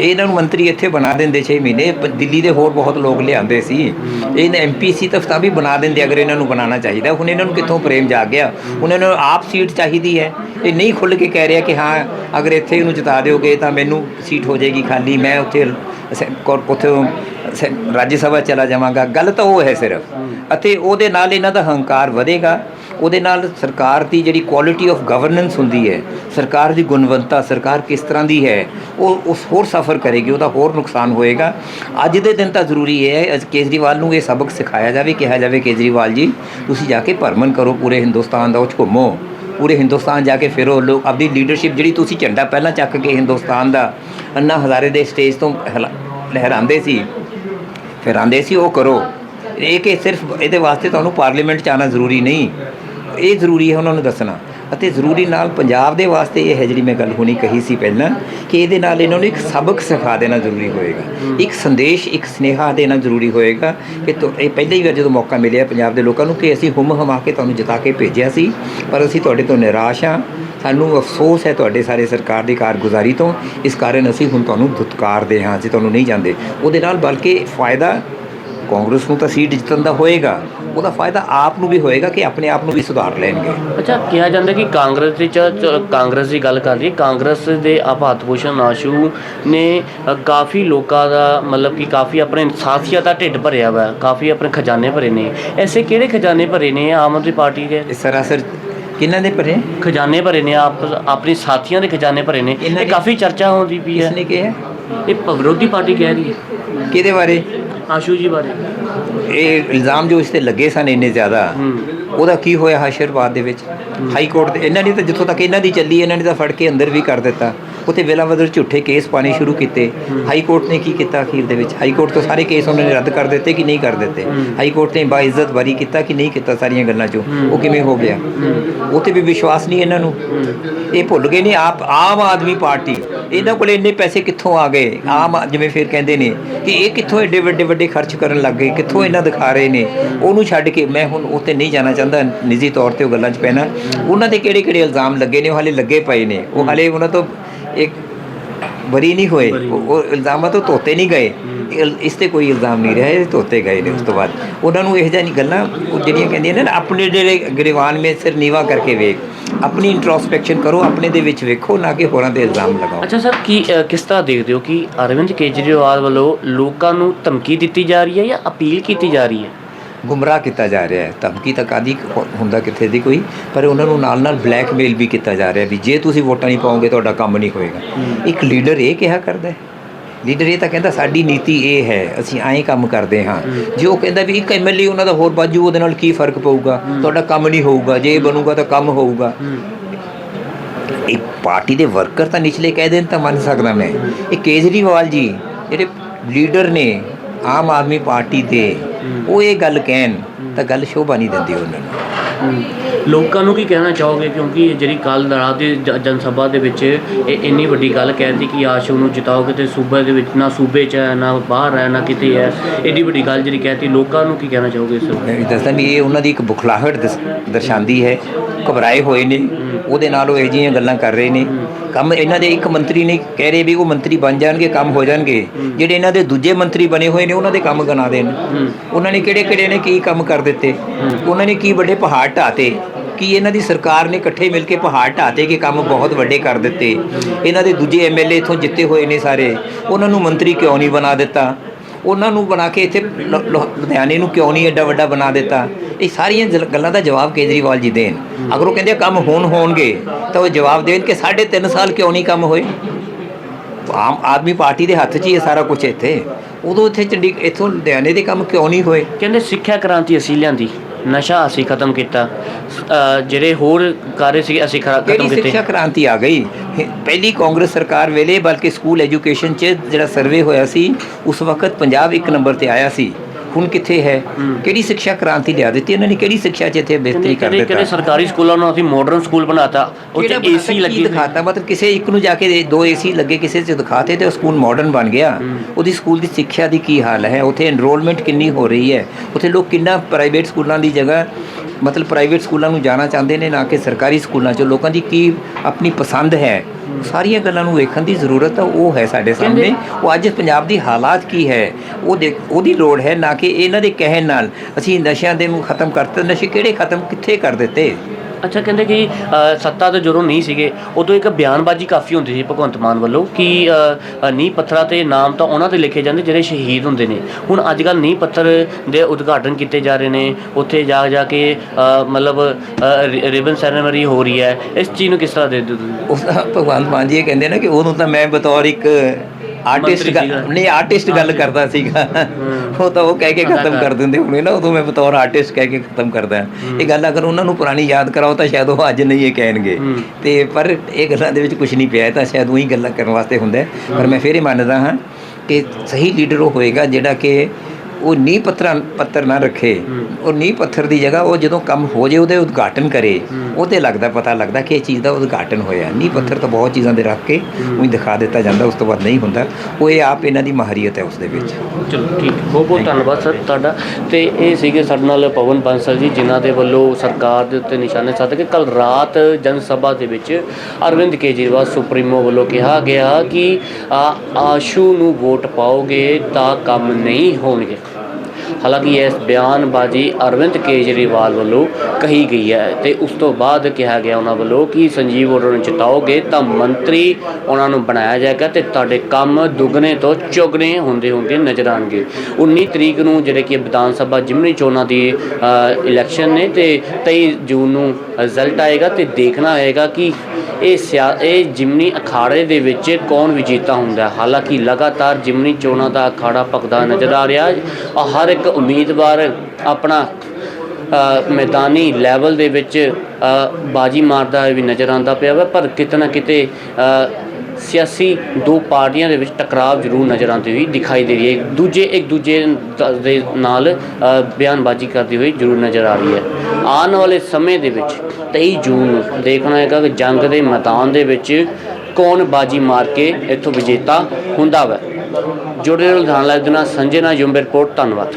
A: ਇਹ ਇਹਨਾਂ ਨੂੰ ਮੰਤਰੀ ਇੱਥੇ ਬਣਾ ਦਿੰਦੇ 6 ਮਹੀਨੇ ਪ- ਦਿੱਲੀ ਦੇ ਹੋਰ ਬਹੁਤ ਲੋਕ ਲਿਆਂਦੇ ਸੀ। ਇਹਨਾਂ ਐਮਪੀਸੀ ਤਾਂ ਵੀ ਬਣਾ ਦਿੰਦੇ ਅਗਰ ਇਹਨਾਂ ਨੂੰ ਬਣਾਉਣਾ ਚਾਹੀਦਾ। ਹੁਣ ਇਹਨਾਂ ਨੂੰ ਕਿੱਥੋਂ ਪ੍ਰੇਮ ਜਾਗ ਗਿਆ? ਇਹਨਾਂ ਨੂੰ ਆਪ ਸੀਟ ਚਾਹੀਦੀ ਹੈ। ਇਹ ਨਹੀਂ ਖੁੱਲ ਕੇ ਕਹਿ ਰਿਹਾ ਕਿ ਹਾਂ ਅਗਰ ਇੱਥੇ ਇਹਨੂੰ ਜਿਤਾ ਦਿਓਗੇ ਤਾਂ ਮੈਨੂੰ ਸੀਟ ਹੋ ਜਾਏਗੀ ਖਾਲੀ ਮੈਂ ਉੱਥੇ ਸ- ਉੱਥੋਂ ਸ- ਰਾਜ ਸਭਾ ਚਲਾ ਜਾਵਾਂਗਾ। ਗੱਲ ਤਾਂ ਉਹ ਹੈ ਸਿਰਫ। ਅਤੇ ਉਹਦੇ ਨਾਲ ਇਹਨਾਂ ਦਾ ਹੰਕਾਰ ਵਧੇਗਾ। ਉਹਦੇ ਨਾਲ ਸਰਕਾਰ ਦੀ ਜਿਹੜੀ ਕੁਆਲਿਟੀ ਆਫ ਗਵਰਨੈਂਸ ਹੁੰਦੀ ਹੈ, ਸਰਕਾਰ ਦੀ ਗੁਣਵੰਤਾ, ਸਰਕਾਰ ਕਿਸ ਤਰ੍ਹਾਂ ਦੀ ਹੈ, ਉਹ ਉਸ ਹੋਰ ਸਫਰ ਕਰੇਗੀ, ਉਹਦਾ ਹੋਰ ਨੁਕਸਾਨ ਹੋਏਗਾ। ਅੱਜ ਦੇ ਦਿਨ ਤਾਂ ਜ਼ਰੂਰੀ ਹੈ ਅੱਜ ਕੇਜਰੀਵਾਲ ਨੂੰ ਇਹ ਸਬਕ ਸਿਖਾਇਆ ਜਾਵੇ, ਕਿਹਾ ਜਾਵੇ, ਕੇਜਰੀਵਾਲ ਜੀ, ਤੁਸੀਂ ਜਾ ਕੇ ਭਰਮਨ ਕਰੋ ਪੂਰੇ ਹਿੰਦੁਸਤਾਨ ਦਾ, ਉਹ 'ਚ ਘੁੰਮੋ। ਪੂਰੇ ਹਿੰਦੁਸਤਾਨ ਜਾ ਕੇ ਫਿਰੋ। ਲੋਕ ਆਪਦੀ ਲੀਡਰਸ਼ਿਪ ਜਿਹੜੀ ਤੁਸੀਂ ਝੰਡਾ ਪਹਿਲਾਂ ਚੱਕ ਕੇ ਹਿੰਦੁਸਤਾਨ ਦਾ, ਅੰਨਾ ਹਜ਼ਾਰੇ ਦੇ ਸਟੇਜ ਤੋਂ ਹਿਲਾ- ਲਹਿਰਾਉਂਦੇ ਸੀ। ਫਹਿਰਾਉਂਦੇ ਸੀ, ਉਹ ਕਰੋ। ਇਹ ਕਿ ਸਿਰਫ ਇਹਦੇ ਵਾਸਤੇ ਤੁਹਾਨੂੰ ਪਾਰਲੀਮੈਂਟ ਚ ਆਉਣਾ ਜ਼ਰੂਰੀ ਨਹੀਂ। ਇਹ ਜ਼ਰੂਰੀ ਹੈ, ਉਹਨਾਂ ਨੂੰ ਦੱਸਣਾ। ਅਤੇ ਜ਼ਰੂਰੀ ਨਾਲ ਪੰਜਾਬ ਦੇ ਵਾਸਤੇ ਇਹ ਹੈ ਜਿਹੜੀ ਮੈਂ ਗੱਲ ਹੁਣੀ ਕਹੀ ਸੀ ਪਹਿਲਾਂ ਕਿ ਇਹਦੇ ਨਾਲ ਇਹਨਾਂ ਨੂੰ ਇੱਕ ਸਬਕ ਸਿਖਾ ਦੇਣਾ ਜ਼ਰੂਰੀ ਹੋਏਗਾ। ਇੱਕ ਸੰਦੇਸ਼ ਇੱਕ ਸਨੇਹਾ ਦੇਣਾ ਜ਼ਰੂਰੀ ਹੋਏਗਾ ਕਿ ਇਹ ਪਹਿਲੀ ਵਾਰ ਜਦੋਂ ਮੌਕਾ ਮਿਲਿਆ ਪੰਜਾਬ ਦੇ ਲੋਕਾਂ ਨੂੰ ਕਿ ਅਸੀਂ ਹੁਮ ਹਮਾ ਕੇ ਤੁਹਾਨੂੰ ਜਿਤਾ ਕੇ ਭੇਜਿਆ ਸੀ ਪਰ ਅਸੀਂ ਤੁਹਾਡੇ ਤੋਂ ਨਿਰਾਸ਼ ਹਾਂ। ਸਾਨੂੰ ਅਫਸੋਸ ਹੈ ਤੁਹਾਡੇ ਸਾਰੇ ਸਰਕਾਰ ਦੀ ਕਾਰਗੁਜ਼ਾਰੀ ਤੋਂ। ਇਸ ਕਾਰਨ ਅਸੀਂ ਹੁਣ ਤੁਹਾਨੂੰ ਦੁਤਕਾਰਦੇ ਹਾਂ ਅਸੀਂ ਤੁਹਾਨੂੰ ਨਹੀਂ ਜਾਂਦੇ। ਉਹਦੇ ਨਾਲ ਬਲਕਿ ਫਾਇਦਾ ਕਾਂਗਰਸ ਨੂੰ ਤਾਂ ਸੀਟ ਜਿੱਤਣ ਦਾ ਹੋਏਗਾ। ਉਹਦਾ ਫਾਇਦਾ ਆਪ ਨੂੰ ਵੀ ਹੋਏਗਾ ਕਿ ਆਪਣੇ ਆਪ ਨੂੰ ਵੀ ਸੁਧਾਰ ਲੈਣਗੇ।
B: ਅੱਛਾ ਕਿਹਾ ਜਾਂਦਾ ਕਿ ਕਾਂਗਰਸ ਦੀ ਕਾਂਗਰਸ ਦੀ ਗੱਲ ਕਰ ਲਈਏ ਕਾਂਗਰਸ ਦੇ ਆਭਾਤ ਭੂਸ਼ਣ ਆਸ਼ੂ ਨੇ ਕਾਫੀ ਲੋਕਾਂ ਦਾ ਮਤਲਬ ਕਿ ਕਾਫੀ ਆਪਣੇ ਸਾਥੀਆਂ ਦਾ ਢਿੱਡ ਭਰਿਆ ਵਾ ਕਾਫੀ ਆਪਣੇ ਖਜ਼ਾਨੇ ਭਰੇ ਨੇ। ਐਸੇ ਕਿਹੜੇ ਖਜ਼ਾਨੇ ਭਰੇ ਨੇ ਆਮ ਆਦਮੀ ਪਾਰਟੀ ਦੇ?
A: ਸਰਾਸਰ ਕਿਹਨਾਂ ਦੇ ਭਰੇ?
B: ਖਜ਼ਾਨੇ ਭਰੇ ਨੇ ਆਪ ਆਪਣੀ ਸਾਥੀਆਂ ਦੇ ਖਜ਼ਾਨੇ ਭਰੇ ਨੇ। ਇਹ ਕਾਫੀ ਚਰਚਾ ਹੁੰਦੀ ਪਈ ਹੈ।
A: ਕਿਸਨੇ ਕਿਹਾ?
B: ਇਹ ਵਿਰੋਧੀ ਪਾਰਟੀ ਕਹਿ ਰਹੀ ਹੈ।
A: ਕਿਹਦੇ ਬਾਰੇ?
B: ਆਸ਼ੂ ਜੀ ਬਾਰੇ।
A: ਇਹ ਇਲਜ਼ਾਮ ਜੋ ਇਸ ਤੇ ਲੱਗੇ ਸਨ ਇੰਨੇ ਜ਼ਿਆਦਾ ਉਹਦਾ ਕੀ ਹੋਇਆ ਹਸ਼ਰਬਾਦ ਦੇ ਵਿੱਚ? ਹਾਈ ਕੋਰਟ ਦੇ ਇਹਨਾਂ ਨੇ ਤਾਂ ਜਿੱਥੋਂ ਤੱਕ ਇਹਨਾਂ ਦੀ ਚੱਲੀ ਇਹਨਾਂ ਨੇ ਤਾਂ ਫੜ ਕੇ ਅੰਦਰ ਵੀ ਕਰ ਦਿੱਤਾ। ਉੱਥੇ ਵੇਲਾਵਦਰ ਝੂਠੇ ਕੇਸ ਪਾਣੇ ਸ਼ੁਰੂ ਕੀਤੇ। ਹਾਈ ਕੋਰਟ ਨੇ ਕੀ ਕੀਤਾ ਅਖੀਰ ਦੇ ਵਿੱਚ? ਹਾਈ ਕੋਰਟ ਤੋਂ ਸਾਰੇ ਕੇਸ ਉਹਨਾਂ ਨੇ ਰੱਦ ਕਰ ਦਿੱਤੇ ਕਿ ਨਹੀਂ ਕਰ ਦਿੱਤੇ? ਹਾਈ ਕੋਰਟ ਨੇ ਬਾਇਜ਼ਤ ਬਰੀ ਕੀਤਾ ਕਿ ਨਹੀਂ ਕੀਤਾ ਸਾਰੀਆਂ ਗੱਲਾਂ ਚੋਂ? ਉਹ ਕਿਵੇਂ ਹੋ ਗਿਆ? ਉੱਥੇ ਵੀ ਵਿਸ਼ਵਾਸ ਨਹੀਂ ਇਹਨਾਂ ਨੂੰ। ਇਹ ਭੁੱਲ ਗਏ ਨੇ ਆਪ ਆਮ ਆਦਮੀ ਪਾਰਟੀ। ਇਹਨਾਂ ਕੋਲੇ ਇੰਨੇ ਪੈਸੇ ਕਿੱਥੋਂ ਆ ਗਏ? ਆਮ ਜਿਵੇਂ ਫਿਰ ਕਹਿੰਦੇ ਨੇ ਕਿ ਇਹ ਕਿੱਥੋਂ ਐਡੇ ਵੱਡੇ ਵੱਡੇ ਖਰਚ ਕਰਨ ਲੱਗ ਗਏ? ਕਿੱਥੋਂ ਇਹਨਾਂ ਦਿਖਾ ਰਹੇ ਨੇ? ਉਹਨੂੰ ਛੱਡ ਕੇ ਮੈਂ ਹੁਣ ਉੱਤੇ ਨਹੀਂ ਜਾਣਾ ਚਾਹੁੰਦਾ ਨਿੱਜੀ ਤੌਰ ਤੇ ਉਹ ਗੱਲਾਂ 'ਚ ਪੈਣਾ। ਉਹਨਾਂ ਤੇ ਕਿਹੜੇ ਕਿਹੜੇ ਇਲਜ਼ਾਮ ਲੱਗੇ ਨੇ? ਉਹ ਹਾਲੇ ਲੱਗੇ ਪਏ ਨੇ। ਉਹ ਹਾਲੇ ਉਹਨਾਂ ਤੋਂ ਇੱਕ ਬਰੀ ਨਹੀਂ ਹੋਏ ਉਹ ਇਲਜ਼ਾਮਾਂ ਤੋਂ ਧੋਤੇ ਨਹੀਂ ਗਏ ਇਲ- ਇਸ ਤੇ ਕੋਈ ਇਲਜ਼ਾਮ ਨਹੀਂ ਰਿਹਾ ਇਹ ਧੋਤੇ ਗਏ ਨੇ ਉਸ ਤੋਂ ਬਾਅਦ ਉਹਨਾਂ ਨੂੰ ਇਹ ਜਿਹੀਆਂ ਨਹੀਂ ਗੱਲਾਂ ਉਹ ਜਿਹੜੀਆਂ ਕਹਿੰਦੀਆਂ ਨੇ ਨਾ ਆਪਣੇ ਜਿਹੜੇ ਗਰੀਵਾਨ ਮੇ ਸਿਰ ਨੀਵਾ ਕਰਕੇ ਵੇਖ ਆਪਣੀ ਇੰਟਰੋਸਪੈਕਸ਼ਨ ਕਰੋ ਆਪਣੇ ਦੇ ਵਿੱਚ ਵੇਖੋ ਨਾ ਕਿ ਹੋਰਾਂ ਤੇ ਇਲਜ਼ਾਮ ਲਗਾਓ
B: ਅੱਛਾ ਸਰ ਕੀ ਅ, ਕਿਸ ਤਰ੍ਹਾਂ ਦੇਖਦੇ ਹੋ ਕਿ ਅਰਵਿੰਦ ਕੇਜਰੀਵਾਲ ਵੱਲੋਂ ਲੋਕਾਂ ਨੂੰ ਧਮਕੀ ਦਿੱਤੀ ਜਾ ਰਹੀ ਹੈ ਜਾਂ ਅਪੀਲ ਕੀਤੀ ਜਾ ਰਹੀ ਹੈ
A: ਗੁੰਮਰਾਹ ਕੀਤਾ ਜਾ ਰਿਹਾ ਹੈ। ਧਮਕੀ ਤਾਂ ਕਾਦੀ ਹੁੰਦਾ ਕਿੱਥੇ ਦੀ ਕੋਈ? ਪਰ ਉਹਨਾਂ ਨੂੰ ਨਾਲ ਨਾਲ ਬਲੈਕਮੇਲ ਵੀ ਕੀਤਾ ਜਾ ਰਿਹਾ ਵੀ ਜੇ ਤੁਸੀਂ ਵੋਟਾਂ ਨਹੀਂ ਪਾਓਗੇ ਤੁਹਾਡਾ ਕੰਮ ਨਹੀਂ ਹੋਏਗਾ। ਇੱਕ ਲੀਡਰ ਇਹ ਕਿਹਾ ਕਰਦਾ ਹੈ। ਲੀਡਰ ਇਹ ਤਾਂ ਕਹਿੰਦਾ ਸਾਡੀ ਨੀਤੀ ਇਹ ਹੈ ਅਸੀਂ ਐਂ ਕੰਮ ਕਰਦੇ ਹਾਂ। ਜੇ ਉਹ ਕਹਿੰਦਾ ਵੀ ਇੱਕ ਐਮਐਲਏ ਉਹਨਾਂ ਦਾ ਹੋਰ ਬਾਜੂ ਉਹਦੇ ਨਾਲ ਕੀ ਫ਼ਰਕ ਪਊਗਾ? ਤੁਹਾਡਾ ਕੰਮ ਨਹੀਂ ਹੋਊਗਾ ਜੇ ਇਹ ਬਣੂਗਾ ਤਾਂ ਕੰਮ ਹੋਊਗਾ। ਇੱਕ ਪਾਰਟੀ ਦੇ ਵਰਕਰ ਤਾਂ ਨਿਚਲੇ ਕਹਿ ਦੇਣ ਤਾਂ ਮੰਨ ਸਕਦਾ ਮੈਂ। ਇਹ ਕੇਜਰੀਵਾਲ ਜੀ ਜਿਹੜੇ ਲੀਡਰ ਨੇ ਆਮ ਆਦਮੀ ਪਾਰਟੀ ਦੇ ਉਹ ਇਹ ਗੱਲ ਕਹਿਣ ਤਾਂ ਗੱਲ ਸ਼ੋਭਾ ਨਹੀਂ ਦਿੰਦੀ ਉਹਨਾਂ ਨੂੰ।
B: ਲੋਕਾਂ ਨੂੰ ਕੀ ਕਹਿਣਾ ਚਾਹੋਗੇ? ਕਿਉਂਕਿ ਜਿਹੜੀ ਕੱਲ ਰਾਤ ਦੀ ਜਨ ਸਭਾ ਦੇ ਵਿੱਚ ਇਹ ਇੰਨੀ ਵੱਡੀ ਗੱਲ ਕਹਿਤੀ ਕਿ ਆਸ਼ੂ ਨੂੰ ਜਿਤਾਓਗੇ ਤੇ ਸੂਬੇ ਦੇ ਵਿੱਚ ਨਾ ਸੂਬੇ 'ਚ ਹੈ ਨਾ ਬਾਹਰ ਹੈ ਨਾ ਕਿਤੇ ਹੈ ਏਡੀ ਵੱਡੀ ਗੱਲ ਜਿਹੜੀ ਕਹਿਤੀ ਲੋਕਾਂ ਨੂੰ ਕੀ ਕਹਿਣਾ ਚਾਹੋਗੇ ਇਸ ਬਾਰੇ?
A: ਦੱਸਦਾ ਵੀ ਇਹ ਉਹਨਾਂ ਦੀ ਇੱਕ ਬੁਖਲਾਹਟ ਦਰਸਾਉਂਦੀ ਹੈ। ਘਬਰਾਏ ਹੋਏ ਨੇ। ਉਹਦੇ ਨਾਲ ਉਹ ਇਹ ਜਿਹੀਆਂ ਗੱਲਾਂ ਕਰ ਰਹੇ ਨੇ। ਕੰਮ ਇਹਨਾਂ ਦੇ ਇੱਕ ਮੰਤਰੀ ਨੇ ਕਹਿ ਰਹੇ ਵੀ ਉਹ ਮੰਤਰੀ ਬਣ ਜਾਣਗੇ, ਕੰਮ ਹੋ ਜਾਣਗੇ। ਜਿਹੜੇ ਇਹਨਾਂ ਦੇ ਦੂਜੇ ਮੰਤਰੀ ਬਣੇ ਹੋਏ ਨੇ, ਉਹਨਾਂ ਦੇ ਕੰਮ ਗਨਾ ਦੇਣ। ਉਹਨਾਂ ਨੇ ਕਿਹੜੇ ਕਿਹੜੇ ਨੇ, ਕੀ ਕੰਮ ਕਰ ਦਿੱਤੇ? ਉਹਨਾਂ ਨੇ ਕੀ ਵੱਡੇ ਪਹਾੜ ਢਾਤੇ ਕੀ ਇਹਨਾਂ ਦੀ ਸਰਕਾਰ ਨੇ ਇਕੱਠੇ ਮਿਲ ਕੇ ਪਹਾੜ ਢਾਤੇ ਕਿ ਕੰਮ ਬਹੁਤ ਵੱਡੇ ਕਰ ਦਿੱਤੇ? ਇਹਨਾਂ ਦੇ ਦੂਜੇ ਐਮਐਲਏ ਇਥੋਂ ਜਿੱਤੇ ਹੋਏ ਨੇ ਸਾਰੇ। ਉਹਨਾਂ ਨੂੰ ਮੰਤਰੀ ਕਿਉਂ ਨਹੀਂ ਬਣਾ ਦਿੱਤਾ? ਉਹਨਾਂ ਨੂੰ ਬਣਾ ਕੇ ਇੱਥੇ ਲੁਧਿਆਣੇ ਨੂੰ ਕਿਉਂ ਨਹੀਂ ਐਡਾ ਵੱਡਾ ਬਣਾ ਦਿੱਤਾ? ਇਹ ਸਾਰੀਆਂ ਜਲ- ਗੱਲਾਂ ਦਾ ਜਵਾਬ ਕੇਜਰੀਵਾਲ ਜੀ ਦੇਣ। ਅਗਰ ਉਹ ਕਹਿੰਦੇ ਕੰਮ ਹੋਣ ਹੋਣਗੇ, ਤਾਂ ਉਹ ਜਵਾਬ ਦੇਣ ਕਿ ਸਾਢੇ ਤਿੰਨ ਸਾਲ ਕਿਉਂ ਨਹੀਂ ਕੰਮ ਹੋਏ? ਆਮ ਆਦਮੀ ਪਾਰਟੀ ਦੇ ਹੱਥ 'ਚ ਹੀ ਇਹ ਸਾਰਾ ਕੁਝ ਇੱਥੇ। ਉਦੋਂ ਇੱਥੇ ਚੰਡੀ ਇੱਥੋਂ ਲੁਧਿਆਣੇ ਦੇ ਕੰਮ ਕਿਉਂ ਨਹੀਂ ਹੋਏ?
B: ਕਹਿੰਦੇ ਸਿੱਖਿਆ ਕ੍ਰਾਂਤੀ ਅਸੀਂ ਲਿਆਂਦੀ। ਨਸ਼ਾ ਅਸੀਂ ਖਤਮ ਕੀਤਾ। ਅ, ਜਿਹੜੇ ਹੋਰ ਕਾਰਜ ਸੀ ਅਸੀਂ ਖਰਾ-
A: ਕਿਹੜੀ
B: ਖਤਮ ਕੀਤੇ।
A: ਸਿੱਖਿਆ ਕ੍ਰਾਂਤੀ ਆ ਗਈ? ਇਹ ਪਹਿਲੀ ਕਾਂਗਰਸ ਸਰਕਾਰ ਵੇਲੇ ਬਲਕਿ ਸਕੂਲ ਐਜੂਕੇਸ਼ਨ 'ਚ ਜਿਹੜਾ ਸਰਵੇ ਹੋਇਆ ਸੀ ਉਸ ਵਕਤ ਪੰਜਾਬ ਇੱਕ ਨੰਬਰ ਤੇ ਆਇਆ ਸੀ। ਹੁਣ ਕਿੱਥੇ ਹੈ? ਕਿਹੜੀ ਸਿੱਖਿਆ ਕ੍ਰਾਂਤੀ ਲਿਆ ਦਿੱਤੀ? ਇਹਨਾਂ ਨੇ ਕਿਹੜੀ ਸਿੱਖਿਆ 'ਚ ਇੱਥੇ ਬਿਹਤਰੀ ਕਰ ਦਿੱਤਾ?
B: ਕਹਿੰਦੇ ਸਰਕਾਰੀ ਸਕੂਲਾਂ ਨੂੰ ਅਸੀਂ ਮਾਡਰਨ ਸਕੂਲ ਬਣਾਤਾ। ਉੱਥੇ
A: ਕਿਹੜਾ
B: ਏਸੀ ਲੱਗੀ
A: ਦਿਖਾਤਾ? ਮਤਲਬ ਕਿਸੇ ਇੱਕ ਨੂੰ ਜਾ ਕੇ ਦੇ- ਦੋ ਏਸੀ ਲੱਗੇ ਕਿਸੇ 'ਚ ਦਿਖਾਤੇ ਤੇ ਉਹ ਸਕੂਲ ਮਾਡਰਨ ਬਣ ਗਿਆ। ਉਹਦੀ ਸਕੂਲ ਦੀ ਸਿੱਖਿਆ ਦੀ ਕੀ ਹਾਲ ਹੈ? ਉੱਥੇ ਐਨਰੋਲਮੈਂਟ ਕਿੰਨੀ ਹੋ ਰਹੀ ਹੈ? ਉੱਥੇ ਲੋਕ ਕਿੰਨਾ ਪ੍ਰਾਈਵੇਟ ਸਕੂਲਾਂ ਦੀ ਜਗ੍ਹਾ ਮਤਲਬ ਪ੍ਰਾਈਵੇਟ ਸਕੂਲਾਂ ਨੂੰ ਜਾਣਾ ਚਾਹੁੰਦੇ ਨੇ ਨਾ ਕਿ ਸਰਕਾਰੀ ਸਕੂਲਾਂ 'ਚ। ਲੋਕਾਂ ਦੀ ਕੀ ਆਪਣੀ ਪਸੰਦ ਹੈ? ਸਾਰੀਆਂ ਗੱਲਾਂ ਨੂੰ ਵੇਖਣ ਦੀ ਜ਼ਰੂਰਤ ਹੈ ਉਹ ਹੈ ਸਾਡੇ ਸਾਹਮਣੇ। ਉਹ ਅੱਜ ਪੰਜਾਬ ਦੀ ਹਾਲਾਤ ਕੀ ਹੈ? ਉਹ ਦੇਖ ਉਹਦੀ ਲੋੜ ਹੈ ਨਾ ਕਿ ਇਹਨਾਂ ਦੇ ਕਹਿਣ ਨਾਲ। ਅਸੀਂ ਨਸ਼ਿਆਂ ਦੇ ਨੂੰ ਖਤਮ ਕਰਤੇ ਨਸ਼ੇ ਕਿਹੜੇ ਖਤਮ ਕਿੱਥੇ ਕਰ ਦਿੱਤੇ?
B: ਅੱਛਾ ਕਹਿੰਦੇ ਕਿ ਅ, ਸੱਤਾ ਦੇ ਜਦੋਂ ਨਹੀਂ ਸੀਗੇ ਉਦੋਂ ਇੱਕ ਬਿਆਨਬਾਜ਼ੀ ਕਾਫੀ ਹੁੰਦੀ ਸੀ ਭਗਵੰਤ ਮਾਨ ਵੱਲੋਂ ਕਿ ਅ, ਅ, ਨੀਂਹ ਪੱਥਰਾਂ ਤੇ ਨਾਮ ਤਾਂ ਉਹਨਾਂ ਦੇ ਲਿਖੇ ਜਾਂਦੇ ਜਿਹੜੇ ਸ਼ਹੀਦ ਹੁੰਦੇ ਨੇ। ਹੁਣ ਅੱਜ ਕੱਲ ਨੀਂਹ ਪੱਥਰ ਦੇ ਉਦਘਾਟਨ ਕੀਤੇ ਜਾ ਰਹੇ ਨੇ ਉੱਥੇ ਜਾ ਜਾ ਕੇ ਅ, ਮਤਲਬ ਰਿਬਨ ਸੈਰੇਮਨੀ ਹੋ ਰਹੀ ਹੈ। ਇਸ ਚੀਜ਼ ਨੂੰ ਕਿਸ ਤਰ੍ਹਾਂ ਦੇ ਦਿਓ ਤੁਸੀਂ?
A: ਉਸ ਦਾ ਭਗਵੰਤ ਮਾਨ ਜੀ ਇਹ ਕਹਿੰਦੇ ਨਾ ਕਿ ਉਹਨੂੰ ਤਾਂ ਮੈਂ ਬਤੌਰ ਇੱਕ ਆਰਟਿਸਟ। ਨਹੀਂ ਆਰਟਿਸਟ ਗੱਲ ਕਰਦਾ ਸੀਗਾ। ਉਹ ਤਾਂ ਉਹ ਕਹਿ ਕੇ ਖਤਮ ਕਰ ਦਿੰਦੇ ਹੁਣੇ ਨਾ ਉਦੋਂ ਮੈਂ ਬਤੌਰ ਆਰਟਿਸਟ ਕਹਿ ਕੇ ਖਤਮ ਕਰਦਾ। ਇਹ ਗੱਲ ਅਗਰ ਉਹਨਾਂ ਨੂੰ ਪੁਰਾਣੀ ਯਾਦ ਕਰਾਓ ਤਾਂ ਸ਼ਾਇਦ ਉਹ ਅੱਜ ਨਹੀਂ ਇਹ ਕਹਿਣਗੇ। ਤੇ ਪਰ ਇਹ ਗੱਲਾਂ ਦੇ ਵਿੱਚ ਕੁਝ ਨਹੀਂ ਪਿਆ ਤਾਂ ਸ਼ਾਇਦ ਉਹੀ ਗੱਲਾਂ ਕਰਨ ਵਾਸਤੇ ਹੁੰਦਾ। ਪਰ ਮੈਂ ਫਿਰ ਇਹ ਮੰਨਦਾ ਹਾਂ ਕਿ ਸਹੀ ਲੀਡਰ ਉਹ ਹੋਏਗਾ ਜਿਹੜਾ ਕਿ ਉਹ ਨੀਂਹ ਪੱਥਰਾਂ ਪੱਥਰ ਨਾ ਰੱਖੇ। ਉਹ ਨੀਂਹ ਪੱਥਰ ਦੀ ਜਗ੍ਹਾ ਉਹ ਜਦੋਂ ਕੰਮ ਹੋ ਜੇ ਉਹਦੇ ਉਦਘਾਟਨ ਕਰੇ। ਉਹਤੇ ਲੱਗਦਾ ਪਤਾ ਲੱਗਦਾ ਕਿ ਇਹ ਚੀਜ਼ ਦਾ ਉਦਘਾਟਨ ਹੋਇਆ। ਨੀਂਹ ਪੱਥਰ ਤਾਂ ਬਹੁਤ ਚੀਜ਼ਾਂ ਦੇ ਰੱਖ ਕੇ ਉਹੀ ਦਿਖਾ ਦਿੱਤਾ ਜਾਂਦਾ ਉਸ ਤੋਂ ਬਾਅਦ ਨਹੀਂ ਹੁੰਦਾ। ਉਹ ਇਹ ਆਪ ਇਹਨਾਂ ਦੀ ਮਾਹਰੀਅਤ ਹੈ ਉਸ ਦੇ ਵਿੱਚ।
B: ਚਲੋ ਠੀਕ ਬਹੁਤ ਬਹੁਤ ਧੰਨਵਾਦ ਸਰ ਤੁਹਾਡਾ। ਤੇ ਇਹ ਸੀਗੇ ਸਾਡੇ ਨਾਲ ਪਵਨ ਬਾਂਸਲ ਜੀ ਜਿਨ੍ਹਾਂ ਦੇ ਵੱਲੋਂ ਸਰਕਾਰ ਦੇ ਉੱਤੇ ਨਿਸ਼ਾਨੇ ਸਾਧ ਕੇ ਕੱਲ ਰਾਤ ਜਨ ਸਭਾ ਦੇ ਵਿੱਚ ਅਰਵਿੰਦ ਕੇਜਰੀਵਾਲ ਸੁਪਰੀਮੋ ਵੱਲੋਂ ਕਿਹਾ ਗਿਆ ਕਿ ਆਸ਼ੂ ਨੂੰ ਵੋਟ ਪਾਓਗੇ ਤਾਂ ਕੰਮ ਨਹੀਂ ਹੋਣਗੇ। ਹਾਲਾਂਕਿ ਇਸ ਬਿਆਨਬਾਜ਼ੀ ਅਰਵਿੰਦ ਕੇਜਰੀਵਾਲ ਵੱਲੋਂ ਕਹੀ ਗਈ ਹੈ ਤੇ ਉਸ ਤੋਂ ਬਾਅਦ ਕਿਹਾ ਗਿਆ ਉਹਨਾਂ ਵੱਲੋਂ ਕਿ ਸੰਜੀਵ ਅਰੋੜਾ ਨੂੰ ਜਿਤਾਓਗੇ ਤਾਂ ਮੰਤਰੀ ਉਹਨਾਂ ਨੂੰ ਬਣਾਇਆ ਜਾਏਗਾ ਤੇ ਤੁਹਾਡੇ ਕੰਮ ਦੁੱਗਣੇ ਤੋਂ ਚੌਗਣੇ ਹੁੰਦੇ ਹੁੰਦੇ ਨਜ਼ਰ ਆਣਗੇ 19 ਤਰੀਕ ਨੂੰ ਜਿਹੜੇ ਕਿ ਵਿਧਾਨ ਸਭਾ ਜਿਮਨੀ ਚੋਣਾਂ ਦੀ ਇਲੈਕਸ਼ਨ ਨੇ ਤੇ 23 ਜੂਨ ਨੂੰ ਰਿਜ਼ਲਟ ਆਏਗਾ ਤੇ ਦੇਖਣਾ ਆਏਗਾ ਕਿ ਇਹ ਸਿਆ, ਇਹ ਜਿਮਨੀ ਅਖਾੜੇ ਦੇ ਵਿੱਚ ਕੌਣ ਵਿਜੇਤਾ ਹੁੰਦਾ। ਹਾਲਾਂਕਿ ਲਗਾਤਾਰ ਜਿਮਨੀ ਚੋਣਾਂ ਦਾ ਅਖਾੜਾ ਭਖਦਾ ਨਜ਼ਰ ਆ ਰਿਹਾ। ਹਰ ਇੱਕ ਇੱਕ ਉਮੀਦਵਾਰ ਆਪਣਾ ਮੈਦਾਨੀ ਲੈਵਲ ਦੇ ਵਿੱਚ ਬਾਜੀ ਮਾਰਦਾ ਵੀ ਨਜ਼ਰ ਆਉਂਦਾ ਪਿਆ ਵਾ, ਪਰ ਕਿਤੇ ਨਾ ਕਿਤੇ ਸਿਆਸੀ ਦੋ ਪਾਰਟੀਆਂ ਦੇ ਵਿੱਚ ਟਕਰਾਵ ਜ਼ਰੂਰ ਨਜ਼ਰ ਆਉਂਦੀ ਹੋਈ ਦਿਖਾਈ ਦੇ ਰਹੀ ਹੈ। ਦੂਜੇ, ਇੱਕ ਦੂਜੇ ਦੇ ਨਾਲ ਬਿਆਨਬਾਜ਼ੀ ਕਰਦੀ ਹੋਈ ਜ਼ਰੂਰ ਨਜ਼ਰ ਆ ਰਹੀ ਹੈ। ਆਉਣ ਵਾਲੇ ਸਮੇਂ ਦੇ ਵਿੱਚ 23 ਜੂਨ ਨੂੰ ਦੇਖਣਾ ਹੈਗਾ ਕਿ ਜੰਗ ਦੇ ਮੈਦਾਨ ਦੇ ਵਿੱਚ ਕੌਣ ਬਾਜੀ ਮਾਰ ਕੇ ਇੱਥੋਂ ਵਿਜੇਤਾ ਹੁੰਦਾ ਵਾ। ਜੁੜੇ ਰਹੋ ਲੁਧਿਆਣਾ ਲਾਈਵ ਦੇ ਸੰਜੇ ਨਾਲ ਯੂਮ ਰਿਪੋਰਟ ਧੰਨਵਾਦ।